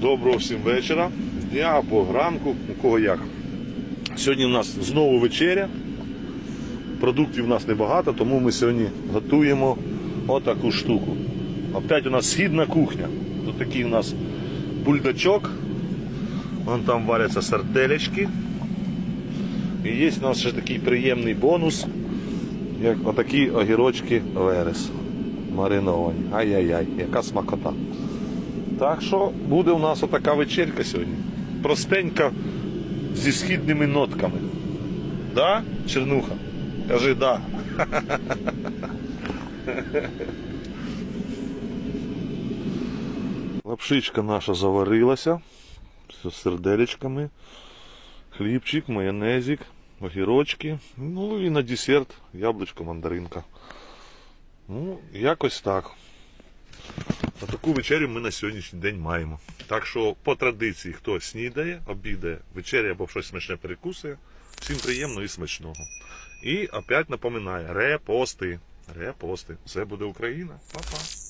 Доброго всім вечора, дня або ранку, у кого як. Сьогодні у нас знову вечеря. Продуктів у нас небагато, тому ми сьогодні готуємо отаку штуку. Опять у нас східна кухня. Тут такий у нас бульдачок. Вон там варяться сарделечки. І є у нас ще такий приємний бонус, як отакі огірочки верес. Мариновані. Ай-яй-яй, яка смакота. Так що буде у нас отака вечерка сьогодні. Простенька зі східними нотками. Да, Чернуха? Кажи да. Лапшичка наша заварилася з серделечками, хлібчик, майонезик, огірочки. Ну і на десерт яблучко, мандаринка. Ну, якось так. Таку вечерю ми на сьогоднішній день маємо. Так що по традиції хто снідає, обідає, вечеря або щось смачне перекусує. Всім приємно і смачного. І опять напоминаю, репости. Репости. Це буде Україна. Па-па.